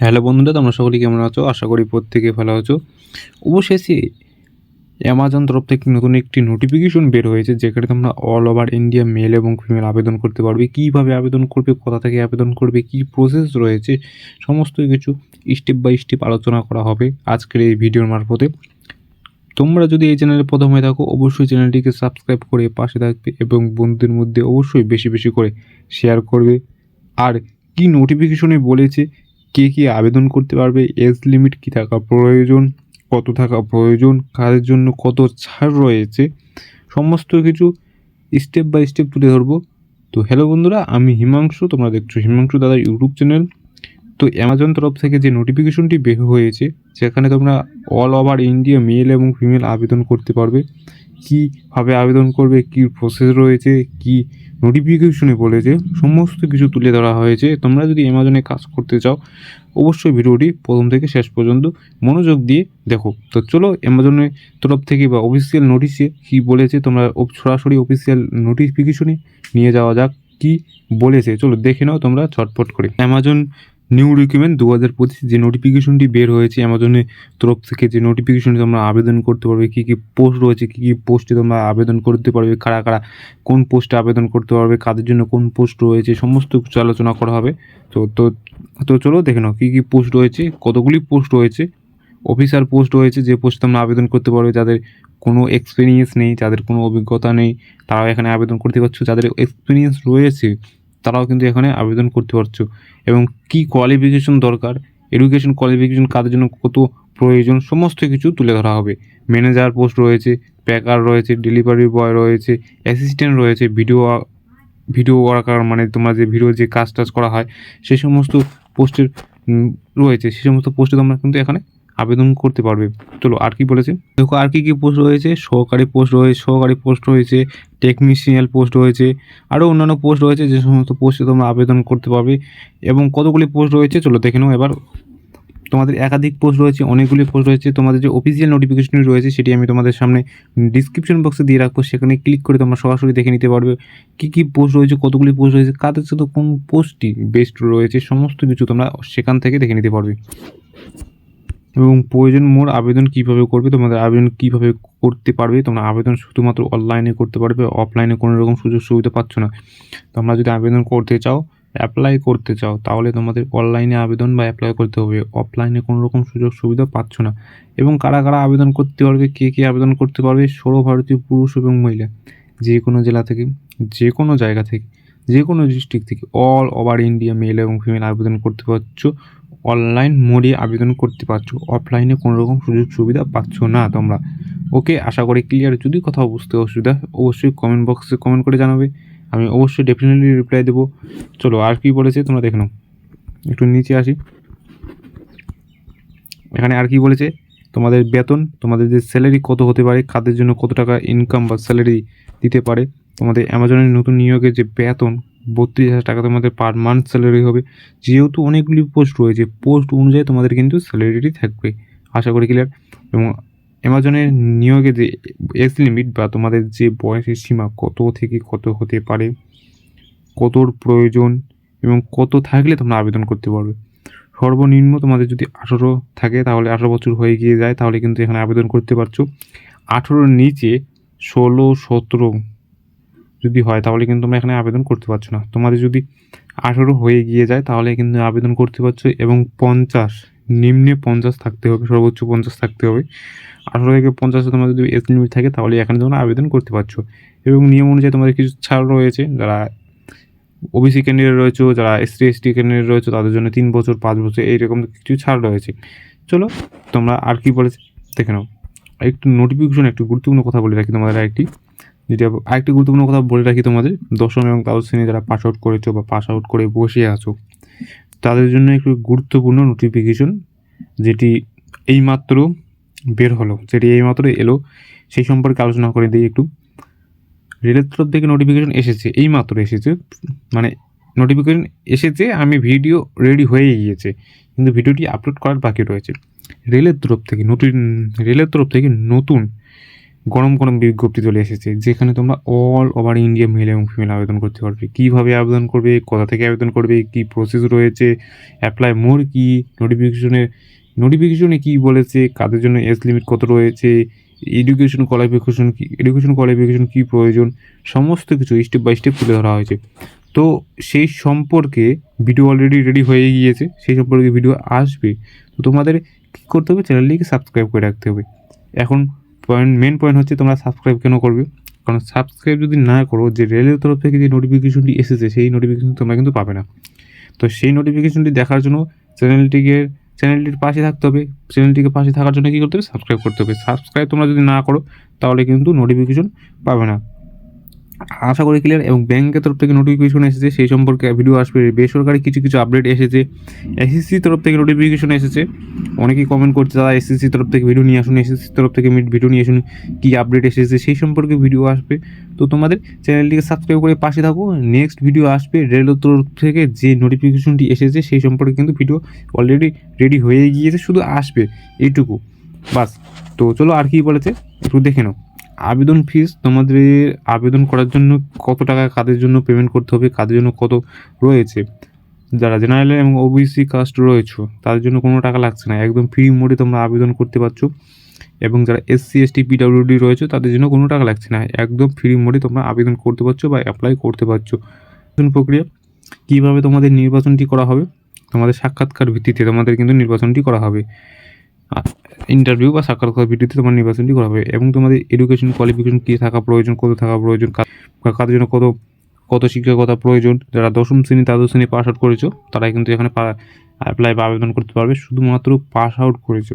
Hello বন্ধুরা, তোমরা সকলেই কেমন আছো? আশা করি প্রত্যেকে ভালো আছো। অবশেষে অ্যামাজন তরফ থেকে নতুন একটি নোটিফিকেশন বের হয়েছে, যেখানে তোমরা অল ওভার ইন্ডিয়া মেল এবং ফিমেল আবেদন করতে পারবে। কীভাবে আবেদন করবে, কোথা থেকে আবেদন করবে, কী প্রসেস রয়েছে, সমস্ত কিছু স্টেপ বাই স্টেপ আলোচনা করা হবে আজকের এই ভিডিওর মারফতে। তোমরা যদি এই চ্যানেলে প্রথম হয়ে থাকো, অবশ্যই চ্যানেলটিকে সাবস্ক্রাইব করে পাশে থাকবে এবং বন্ধুদের মধ্যে অবশ্যই বেশি বেশি করে শেয়ার করবে। আর কি নোটিফিকেশনে বলেছে কে কে আবেদন করতে পারবে? এজ লিমিট কী থাকা প্রয়োজন? কত থাকা প্রয়োজন? কাদের জন্য কত ছাড় রয়েছে? সমস্ত কিছু স্টেপ বাই স্টেপ তুলে ধরবো। তো হ্যালো বন্ধুরা, আমি হিমাংশু, তোমরা দেখছ হিমাংশু দাদার ইউটিউব চ্যানেল তো অ্যামাজন তরফ থেকে যে নোটিফিকেশনটি বের হয়েছে, সেখানে তোমরা অল ওভার ইন্ডিয়া মেল এবং ফিমেল আবেদন করতে পারবে। কীভাবে আবেদন করবে? কী প্রসেস রয়েছে? কী নোটিফিকেশনে বলেছে সমস্ত কিছু তুলে ধরা হয়েছে। তোমরা যদি অ্যামাজনে কাজ করতে চাও, অবশ্যই ভিডিওটি প্রথম থেকে শেষ পর্যন্ত মনোযোগ দিয়ে দেখো। তো চলো অ্যামাজনের তরফ থেকে বা অফিসিয়াল নোটিশে কী বলেছে, তোমরা সরাসরি অফিসিয়াল নোটিফিকেশনে নিয়ে যাওয়া যাক কি বলেছে। চলো দেখে নাও তোমরা ছটফট করে। অ্যামাজন নিউ রিকুইমেন্ট দু হাজার পঁচিশ যে নোটিফিকেশনটি বের হয়েছে অ্যামাজনের তরফ থেকে যে নোটিফিকেশনে তোমরা আবেদন করতে পারবে, কী কী পোস্ট রয়েছে, কী কী পোস্টে তোমরা আবেদন করতে পারবে, কারা কারা কোন পোস্টে আবেদন করতে পারবে, কাদের জন্য কোন পোস্ট রয়েছে, সমস্ত কিছু আলোচনা করা হবে। তো তো তো চলো দেখে নাও, কী কী পোস্ট রয়েছে, কতগুলি পোস্ট রয়েছে অফিসার পোস্ট রয়েছে, যে পোস্টে তোমরা আবেদন করতে পারবে, যাদের কোনো এক্সপিরিয়েন্স নেই, যাদের কোনো অভিজ্ঞতা নেই, তারাও এখানে আবেদন করতে পারছ, যাদের এক্সপিরিয়েন্স রয়েছে তারাও কিন্তু এখানে আবেদন করতে পারছ। এবং কি কোয়ালিফিকেশন দরকার এডুকেশন কোয়ালিফিকেশন কাদের জন্য কত প্রয়োজন, সমস্ত কিছু তুলে ধরা হবে। ম্যানেজার পোস্ট রয়েছে প্যাকার রয়েছে ডেলিভারি বয় রয়েছে অ্যাসিস্ট্যান্ট রয়েছে ভিডিও ভিডিও ওয়ার্কার মানে তোমার যে ভিডিও যে কাজ টাজ করা হয় সেই সমস্ত পোস্টের রয়েছে। সেই সমস্ত পোস্টে তোমরা কিন্তু এখানে আবেদন করতে পারবে। চলো, আর কি বলেছে? দেখো, আর কি কি পোস্ট রয়েছে? সহকারী পোস্ট রয়েছে, সহকারী পোস্ট রয়েছে টেকনিশিয়াল পোস্ট রয়েছে আরও অন্যান্য পোস্ট রয়েছে, যে সমস্ত পোস্টে তোমরা আবেদন করতে পারবে। এবং কতগুলি পোস্ট রয়েছে? চলো, দেখে নাও এবার। তোমাদের একাধিক পোস্ট রয়েছে, অনেকগুলি পোস্ট রয়েছে। তোমাদের যে অফিসিয়াল নোটিফিকেশন রয়েছে, সেটি আমি তোমাদের সামনে ডিসক্রিপশন বক্সে দিয়ে রাখব। সেখানে ক্লিক করে তোমরা সরাসরি দেখে নিতে পারবে কী কী পোস্ট রয়েছে, কতগুলি পোস্ট রয়েছে, কাদের সাথে কোন পোস্টটি বেস্ট রয়েছে, সমস্ত কিছু তোমরা সেখান থেকে দেখে নিতে পারবে। এবং প্রয়োজন মোর আবেদন কীভাবে করবে? তোমাদের আবেদন কীভাবে করতে পারবে? তোমরা আবেদন শুধুমাত্র অনলাইনে করতে পারবে অফলাইনে কোনো রকম সুযোগ সুবিধা পাচ্ছ না। তোমরা যদি আবেদন করতে চাও অ্যাপ্লাই করতে চাও, তাহলে তোমাদের অনলাইনে আবেদন বা অ্যাপ্লাই করতে হবে। অফলাইনে কোনো রকম সুযোগ সুবিধা পাচ্ছ না। এবং কারা কারা আবেদন করতে পারবে, কে কে আবেদন করতে পারবে? সর্বভারতীয় পুরুষ এবং মহিলা। যে কোনো জেলা থেকে যে কোনো জায়গা থেকে যে কোনো ডিস্ট্রিক্ট থেকে অল ওভার ইন্ডিয়া মেল এবং ফিমেল আবেদন করতে পারছ। অনলাইন মোডে আবেদন করতে পারছ। অফলাইনে কোনো রকম সুযোগ সুবিধা পাচ্ছ না তোমরা। ওকে, আশা করি ক্লিয়ার যদি কোথাও বুঝতে অসুবিধা অবশ্যই কমেন্ট বক্সে কমেন্ট করে জানাবে। আমি অবশ্যই ডেফিনেটলি রিপ্লাই দেবো। চলো, আর কি বলেছে তোমরা দেখে নাও। একটু নিচে আসি। এখানে আর কি বলেছে? তোমাদের বেতন, তোমাদের যে স্যালারি কত হতে পারে, কাদের জন্য কত টাকা ইনকাম বা স্যালারি দিতে পারে, তোমাদের অ্যামাজনের নতুন নিয়োগের যে বেতন, বত্রিশ হাজার টাকা তোমাদের পার মান্থ স্যালারি হবে। যেহেতু অনেকগুলি পোস্ট রয়েছে পোস্ট অনুযায়ী তোমাদের কিন্তু স্যালারিটি থাকবে। আশা করি ক্লিয়ার এবং অ্যামাজনের নিয়োগে যে এজ লিমিট বা তোমাদের যে বয়সের সীমা কত থেকে কত হতে পারে, কতর প্রয়োজন এবং কত থাকলে তোমরা আবেদন করতে পারবে। সর্বনিম্ন তোমাদের যদি আঠেরো থাকে, তাহলে আঠেরো বছর হয়ে গিয়ে যায়, তাহলে কিন্তু এখানে আবেদন করতে পারছ। আঠেরোর নিচে ষোলো, সতেরো যদি হয়, তাহলে কিন্তু তোমরা এখানে আবেদন করতে পারছ না। তোমাদের যদি আঠেরো হয়ে গিয়ে যায়, তাহলে কিন্তু আবেদন করতে পারছ এবং পঞ্চাশ, নিম্নে পঞ্চাশ থাকতে হবে, সর্বোচ্চ পঞ্চাশ থাকতে হবে। আঠেরো থেকে পঞ্চাশে তোমার যদি এজ লিমিট থাকে, তাহলে এখানে তোমরা আবেদন করতে পারছ। এবং নিয়ম অনুযায়ী তোমাদের কিছু ছাড় রয়েছে, যারা ওবিসি ক্যান্ডিডেট রয়েছে যারা এসটি এসটি ক্যান্ডিডেট রয়েছে, তাদের জন্য তিন বছর, পাঁচ বছর, এইরকম কিছু ছাড় রয়েছে। চলো, তোমরা আর কি বলেছে? দেখে নাও। একটু নোটিফিকেশন একটু গুরুত্বপূর্ণ কথা বলে রাখি তোমাদের আরেকটি। যেটি আরেকটি গুরুত্বপূর্ণ কথা বলে রাখি তোমাদের, দশম এবং দ্বাদশ শ্রেণি যারা পাস আউট করেছ বা পাস আউট করে বসে আছো, তাদের জন্য একটু গুরুত্বপূর্ণ নোটিফিকেশন যেটি এইমাত্র বের হলো, যেটি এইমাত্র এলো, সেই সম্পর্কে আলোচনা করে দিই একটু। রেলের তরফ থেকে নোটিফিকেশন এসেছে, এইমাত্র এসেছে। মানে নোটিফিকেশন এসেছে, আমি ভিডিও রেডি হয়ে গিয়েছে, কিন্তু ভিডিওটি আপলোড করার বাকি রয়েছে। রেলের তরফ থেকে নতুন, রেলের তরফ থেকে নতুন গরম গরম বিজ্ঞপ্তি চলে এসেছে, যেখানে তোমরা অল ওভার ইন্ডিয়া মেল এবং ফিমেল আবেদন করতে পারবে। কীভাবে আবেদন করবে, কোথা থেকে আবেদন করবে, কী প্রসেস রয়েছে অ্যাপ্লাই মোর কী নোটিফিকেশনে নোটিফিকেশনে কী বলেছে, কাদের জন্য এজ লিমিট কত রয়েছে এডুকেশন কোয়ালিফিকেশন কী এডুকেশন কোয়ালিফিকেশন কী প্রয়োজন? সমস্ত কিছু স্টেপ বাই স্টেপ তুলে ধরা হয়েছে। তো সেই সম্পর্কে ভিডিও অলরেডি রেডি হয়ে গিয়েছে, সেই সম্পর্কে ভিডিও আসবে। তো তোমাদের কী করতে হবে? চ্যানেলটিকে সাবস্ক্রাইব করে রাখতে হবে। এখন পয়েন্ট মেন পয়েন্ট হচ্ছে তোমরা সাবস্ক্রাইব কেন করবে? কারণ সাবস্ক্রাইব যদি না করো, যে রেলের তরফ থেকে যে নোটিফিকেশনটি এসেছে, সেই নোটিফিকেশন তোমরা কিন্তু পাবে না। তো সেই নোটিফিকেশনটি দেখার জন্য চ্যানেলটিকে চ্যানেলটির পাশে থাকতে হবে। চ্যানেলটিকে পাশে থাকার জন্য কী করতে হবে? সাবস্ক্রাইব করতে হবে। সাবস্ক্রাইব তোমরা যদি না করো, তাহলে কিন্তু নোটিফিকেশন পাবে না। আশা করি ক্লিয়ার এবং ব্যাংকের তরফ থেকে নোটিফিকেশন এসেছে, সেই সম্পর্কে ভিডিও আসবে। বেসরকারি কিছু কিছু আপডেট এসেছে। এসএসসি তরফ থেকে নোটিফিকেশন এসেছে। অনেকেই কমেন্ট করছে, দাদা এসএসসি তরফ থেকে ভিডিও নিয়ে আসুন এসএসসি তরফ থেকে ভিডিও নিয়ে আসুন, কী আপডেট এসেছে? সেই সম্পর্কে ভিডিও আসবে। তো তোমাদের চ্যানেলটিকে সাবস্ক্রাইব করে পাশে থাকো। নেক্সট ভিডিও আসবে রেলের তরফ থেকে যে নোটিফিকেশনটি এসেছে, সেই সম্পর্কে কিন্তু ভিডিও অলরেডি রেডি হয়ে গিয়েছে, শুধু আসবে, এইটুকু। বাস। তো চলো আর কি বলেছে, একটু দেখে নাও। আবেদন ফিস তোমাদের আবেদন করার জন্য কত টাকা কাদের জন্য পেমেন্ট করতে হবে কাদের জন্য কত রয়েছে? যারা জেনারেল এবং ওবিসি কাস্ট রয়েছে, তাদের জন্য কোনো টাকা লাগছে না, একদম ফ্রি মোডে তোমরা আবেদন করতে পারছ। এবং যারা এসসি এসটি পিডাব্লিউডি রয়েছে, তাদের জন্য কোনো টাকা লাগছে না, একদম ফ্রি মোডে তোমরা আবেদন করতে পারছ বা অ্যাপ্লাই করতে পারছ। প্রক্রিয়া, কীভাবে তোমাদের নির্বাচনটি করা হবে? তোমাদের সাক্ষাৎকার ভিত্তিতে তোমাদের কিন্তু নির্বাচনটি করা হবে। ইন্টারভিউ বা সাক্ষাৎকার ভিত্তিতে তোমার নির্বাচনটি করা হবে এবং তোমাদের এডুকেশন কোয়ালিফিকেশন কী থাকা প্রয়োজন, কত থাকা প্রয়োজন কাদের জন্য কত কত শিক্ষকতা প্রয়োজন, যারা দশম শ্রেণি, দ্বাদশ শ্রেণি পাস আউট করেছ, তারাই কিন্তু এখানে অ্যাপ্লাই বা আবেদন করতে পারবে, শুধুমাত্র পাস আউট করেছ।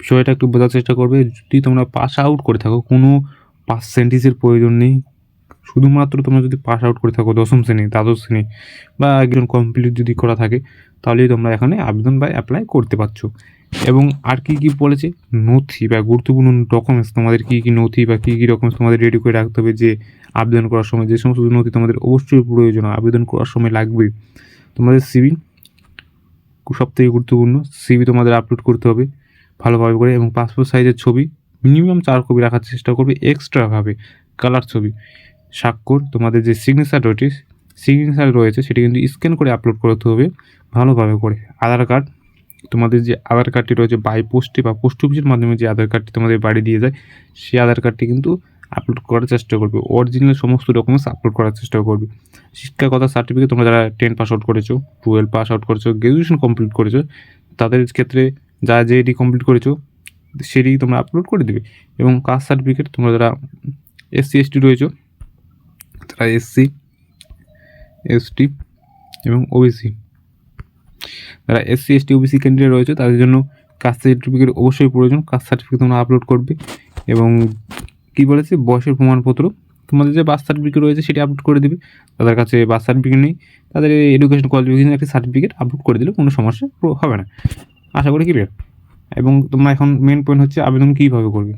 বিষয়টা একটু বোঝার চেষ্টা করবে, যদি তোমরা পাস আউট করে থাকো, কোনো পার্সেন্টেজের প্রয়োজন নেই শুধুমাত্র তোমরা যদি পাস আউট করে থাকো, দশম শ্রেণি, দ্বাদশ শ্রেণি বা একজন কমপ্লিট যদি করা থাকে, তাহলেই তোমরা এখানে আবেদন বা অ্যাপ্লাই করতে পারছ। এবং আর কি কি বলেছে? নথি বা গুরুত্বপূর্ণ ডকুমেন্টস তোমাদের কী কী নথি বা কী কী ডকুমেন্টস তোমাদের রেডি করে রাখতে হবে যে আবেদন করার সময়, যে সমস্ত নথি তোমাদের অবশ্যই প্রয়োজন, আবেদন করার সময় লাগবে। তোমাদের সিবি সব থেকে গুরুত্বপূর্ণ সিবি তোমাদের আপলোড করতে হবে ভালোভাবে করে এবং পাসপোর্ট সাইজের ছবি মিনিমাম চার কপি রাখার চেষ্টা করবে এক্সট্রাভাবে কালার ছবি। স্বাক্ষর, তোমাদের যে সিগনেচার রয়েছে সিগনেচার রয়েছে, সেটি কিন্তু স্ক্যান করে আপলোড করতে হবে, ভালোভাবে করে। আধার কার্ড তোমাদের যে আধার কার্ডটি রয়েছে বাই পোস্টে বা পোস্ট অফিসের মাধ্যমে যে আধার কার্ডটি তোমাদের বাড়ি দিয়ে যায়, সেই আধার কার্ডটি কিন্তু আপলোড করার চেষ্টা করবে। অরিজিনাল সমস্ত ডকুমেন্টস আপলোড করার চেষ্টা করবে। শিক্ষাগত সার্টিফিকেট তোমরা যারা টেন পাস আউট করেছ টুয়েলভ পাস আউট করেছ গ্র্যাজুয়েশন কমপ্লিট করেছ, তাদের ক্ষেত্রে যা যেটি কমপ্লিট করেছ সেটি তোমরা আপলোড করে দেবে। এবং কাস্ট সার্টিফিকেট তোমরা যারা এসসি এসটি রয়েছো তারা এসসি এসটি এবং ওবিসি যারা এসসি এসটি ওবিসি ক্যান্ডিডেট রয়েছে, তাদের জন্য কাস্ট সার্টিফিকেট অবশ্যই প্রয়োজন। কাস্ট সার্টিফিকেট তোমরা আপলোড করবে এবং কী বলেছে? বয়সের প্রমাণপত্র। তোমাদের যে বার্থ সার্টিফিকেট রয়েছে, সেটি আপলোড করে দেবে। তাদের কাছে বার্থ সার্টিফিকেট নেই। তাদের এডুকেশন কোয়ালিফিকেশন একটি সার্টিফিকেট আপলোড করে দিলে কোনো সমস্যা হবে না। আশা করি ক্লিয়ার এবং তোমরা এখন মেন পয়েন্ট হচ্ছে আবেদন কীভাবে করবে?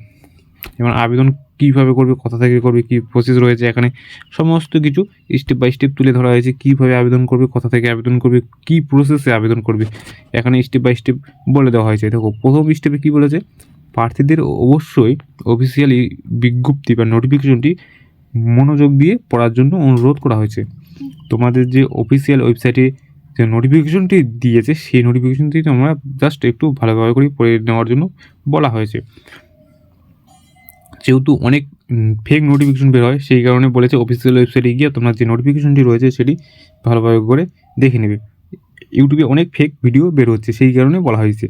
এবং আবেদন কীভাবে করবে, কোথা থেকে করবে, কী প্রসেস রয়েছে এখানে, সমস্ত কিছু স্টেপ বাই স্টেপ তুলে ধরা হয়েছে। কীভাবে আবেদন করবে, কোথা থেকে আবেদন করবে, কী প্রসেসে আবেদন করবে, এখানে স্টেপ বাই স্টেপ বলে দেওয়া হয়েছে। দেখো, প্রথম স্টেপে কী বলেছে? প্রার্থীদের অবশ্যই অফিসিয়ালি বিজ্ঞপ্তি বা নোটিফিকেশনটি মনোযোগ দিয়ে পড়ার জন্য অনুরোধ করা হয়েছে। তোমাদের যে অফিসিয়াল ওয়েবসাইটে যে নোটিফিকেশনটি দিয়েছে, সেই নোটিফিকেশনটি তোমরা জাস্ট একটু ভালোভাবে করে পড়ে নেওয়ার জন্য বলা হয়েছে। যেহেতু অনেক ফেক নোটিফিকেশন বের হয়, সেই কারণে বলেছে অফিসিয়াল ওয়েবসাইটে গিয়ে তোমরা যে নোটিফিকেশনটি রয়েছে সেটি ভালোভাবে করে দেখে নেবে। ইউটিউবে অনেক ফেক ভিডিও বের হচ্ছে, সেই কারণে বলা হয়েছে।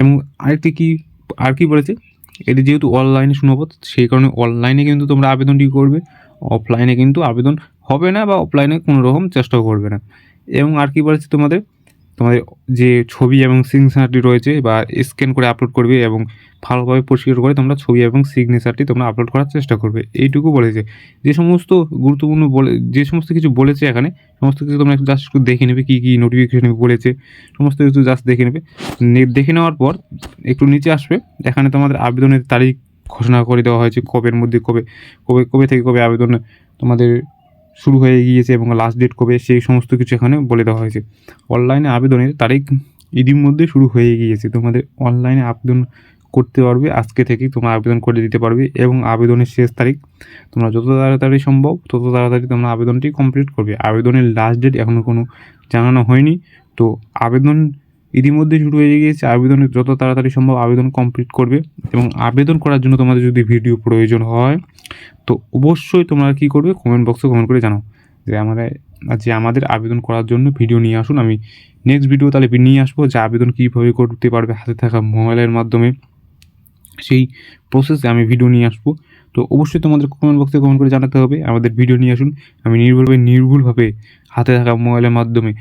এবং আরেকটি কি, আর কি বলেছে? এটি যেহেতু অনলাইনে শুনব সেই কারণে অনলাইনে কিন্তু তোমরা আবেদনটি করবে। অফলাইনে কিন্তু আবেদন হবে না বা অফলাইনে কোনো রকম চেষ্টাও করবে না। এবং আর কি বলেছে তোমাদের? তোমাদের যে ছবি এবং সিগনেচারটি রয়েছে বা স্ক্যান করে আপলোড করবে এবং ভালোভাবে পরিষ্কার করে তোমরা ছবি এবং সিগনেচারটি তোমরা আপলোড করার চেষ্টা করবে। এইটুকু বলেছে। যে সমস্ত গুরুত্বপূর্ণ বলে, যে সমস্ত কিছু বলেছে এখানে, সমস্ত কিছু তোমরা একটু জাস্ট একটু দেখে নেবে কী কী নোটিফিকেশন বলেছে, সমস্ত কিছু জাস্ট দেখে নেবে। দেখে নেওয়ার পর একটু নিচে আসবে। এখানে তোমাদের আবেদনের তারিখ ঘোষণা করে দেওয়া হয়েছে কবের মধ্যে কবে কবে কবে থেকে কবে আবেদন তোমাদের শুরু হয়ে গিয়েছে এবং লাস্ট ডেট কবে, সেই সমস্ত কিছু এখানে বলে দেওয়া হয়েছে। অনলাইনে আবেদনের তারিখ ইতিমধ্যে শুরু হয়ে গিয়েছে। তোমাদের অনলাইনে আবেদন করতে পারবে, আজকে থেকেই তোমরা আবেদন করে দিতে পারবে এবং আবেদনের শেষ তারিখ তোমরা যত তাড়াতাড়ি সম্ভব, তত তাড়াতাড়ি তোমরা আবেদনটি কমপ্লিট করবে। আবেদনের লাস্ট ডেট এখনও কোনো জানানো হয়নি। তো আবেদন ইতিমধ্যে শুরু হয়ে গিয়েছে আবেদনের যত তাড়াতাড়ি সম্ভব আবেদন কমপ্লিট করবে এবং আবেদন করার জন্য তোমাদের যদি ভিডিও প্রয়োজন হয়, তো অবশ্যই তোমরা কী করবে কমেন্ট বক্সে কমেন্ট করে জানাও যে আমরা যে আমাদের আবেদন করার জন্য ভিডিও নিয়ে আসুন। আমি নেক্সট ভিডিও তাহলে নিয়ে আসব যে আবেদন কীভাবে করতে পারবে হাতে থাকা মোবাইলের মাধ্যমে। সেই প্রসেসে আমি ভিডিও নিয়ে আসব। তো অবশ্যই তোমাদের কমেন্ট বক্সে কমেন্ট করে জানাতে হবে। আমাদের ভিডিও নিয়ে আসুন। আমি নির্ভুলভাবে নির্ভুলভাবে হাতে থাকা মোবাইলের মাধ্যমে।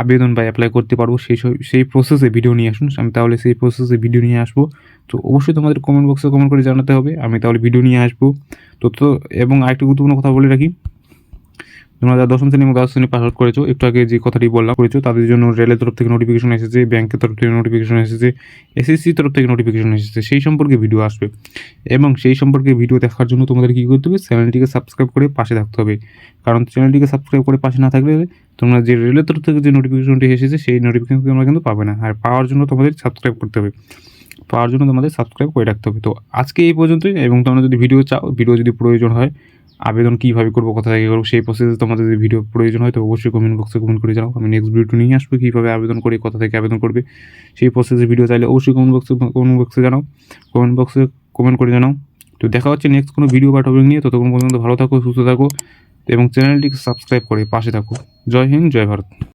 আবেদন বা অ্যাপ্লাই করতে পারব, সেই সেই প্রসেসে ভিডিও নিয়ে আসুন। আমি তাহলে সেই প্রসেসে ভিডিও নিয়ে আসব। তো অবশ্যই তোমাদের কমেন্ট বক্সে কমেন্ট করে জানাতে হবে। আমি তাহলে ভিডিও নিয়ে আসব। তো তো, এবং আরেকটি গুরুত্বপূর্ণ কথা বলে রাখি। তোমরা যারা দশম শ্রেণি এবং দ্বাদশ শ্রেণি পাস আউট করেছ। একটু আগে যে কথাটি বললাম, করেছ, তাদের জন্য রেলের তরফ থেকে নোটিফিকেশন এসেছে ব্যাংকের তরফ থেকে নোটিফিকেশন এসেছে এসএসসি তরফ থেকে নোটিফিকেশন এসেছে, সেই সম্পর্কে ভিডিও আসবে। এবং সেই সম্পর্কে ভিডিও দেখার জন্য তোমাদের কী করতে হবে? চ্যানেলটিকে সাবস্ক্রাইব করে পাশে থাকতে হবে। কারণ চ্যানেলটিকে সাবস্ক্রাইব করে পাশে না থাকলে তোমরা যে রেলের তরফ থেকে যে নোটিফিকেশনটি এসেছে, সেই নোটিফিকেশন তোমরা কিন্তু পাবে না। আর পাওয়ার জন্য তোমাদের সাবস্ক্রাইব করতে হবে। পাওয়ার জন্য তোমাদের সাবস্ক্রাইব করে রাখতে হবে। তো আজকে এই পর্যন্তই, এবং তোমরা যদি ভিডিও চাও ভিডিও যদি প্রয়োজন হয়, আবেদন কীভাবে করব, কোথা থেকে করব, সেই প্রসেসে তোমাদের যদি ভিডিও প্রয়োজন হয়, তো অবশ্যই কমেন্ট বক্সে কমেন্ট করে জানাও। আমি নেক্সট ভিডিও নিয়ে আসব, কীভাবে আবেদন করে, কোথা থেকে আবেদন করবে। সেই প্রসেসে ভিডিও চাইলে অবশ্যই কমেন্ট বক্সে কমেন্ট বক্সে জানাও। কমেন্ট বক্সে কমেন্ট করে জানাও। তো দেখা হচ্ছে নেক্সট কোনো ভিডিও বা টপিক নিয়ে। ততক্ষণ পর্যন্ত ভালো থাকো, সুস্থ থাকো, এবং চ্যানেলটিকে সাবস্ক্রাইব করে পাশে থাকো। জয় হিন্দ, জয় ভারত।